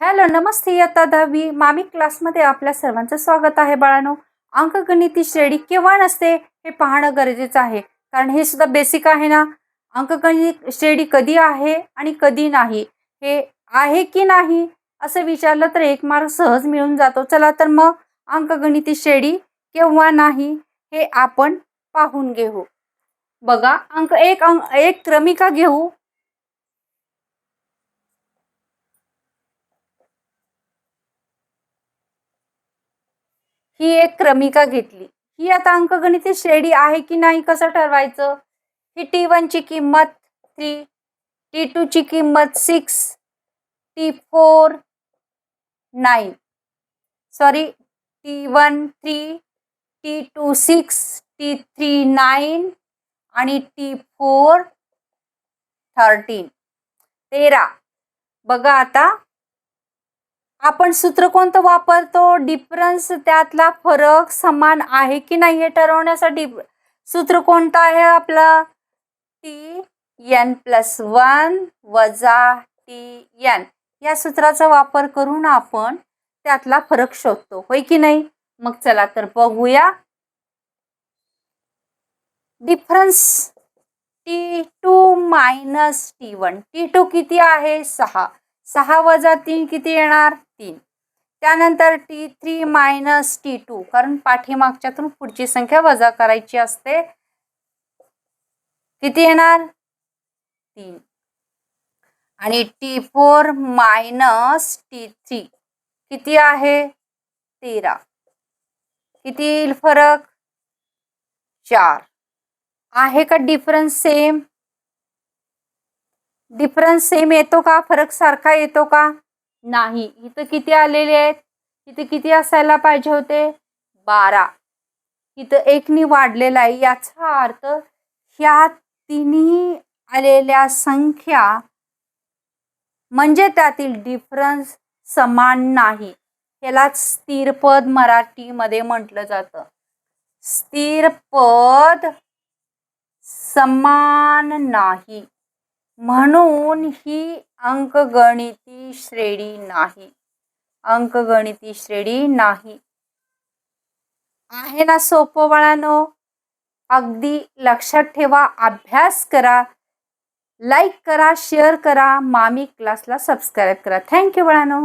Hello नमस्ते इयत्ता दहावी मामी क्लासमध्ये आपल्या सर्वांचं स्वागत आहे बाळांनो. अंकगणिती श्रेणी केव्हा नसते हे पाहणं गरजेचं आहे. कारण हे सुद्धा बेसिक आहे ना? अंकगणित श्रेणी कधी आहे आणि कधी नाही? हे आहे की नाही? असं विचारलं तर एक मार्क सहज मिळून जातो. चला तर मग अंकगणिती श्रेणी केव्हा नाही हे आपण पाहून घेऊ. बघा अंक एक अंक एक क्रमिका घेऊ. ही एक क्रमिका घेतली. ही आता अंकगणिती श्रेणी आहे की नाही कसं ठरवायचं? ही टी वनची किंमत थ्री टी टूची किंमत six T four nine sorry T one three T two six T three nine आणि टी फोर थर्टीन तेरा. बघा आता आपण सूत्र कोणतं वापरतो? डिफरन्स त्यातला फरक समान आहे की नाही हे ठरवण्यासाठी सूत्र कोणतं आहे आपलं? टी एन प्लस वन वजा टी एन या सूत्राचा वापर करून आपण त्यातला फरक शोधतो. होय की नाही? मग चला तर बघूया. Difference T two minus T one T two किती आहे? सहा. सहा वजा तीन किती येणार? तीन. त्यानंतर T three minus T two कारण पाठीमागच्यातून पुढची संख्या वजा करायची असते. किती येणार? तीन. आणि T four minus T three किती आहे? तेरा. किती येईल फरक? चार. आहे का डिफरन्स सेम डिफरन्स सेम येतो का? फरक सारखा येतो का? नाही. इथं किती आलेले आहेत? इथे किती असायला पाहिजे होते? बारा. इथं एकनी वाढलेला आहे. याचा अर्थ ह्या तिन्ही आलेल्या संख्या म्हणजे त्यातील डिफरन्स समान नाही. ह्यालाच स्थिरपद मराठीमध्ये म्हटलं जातं. स्थिरपद समान नाही. म्हणून ही अंकगणिती श्रेणी नाही. अंकगणिती श्रेणी नाही. आहे ना सोपं बाळानो? अगदी लक्षात ठेवा अभ्यास करा लाईक करा शेअर करा मामी क्लासला सबस्क्राईब करा. थँक्यू बाळानो.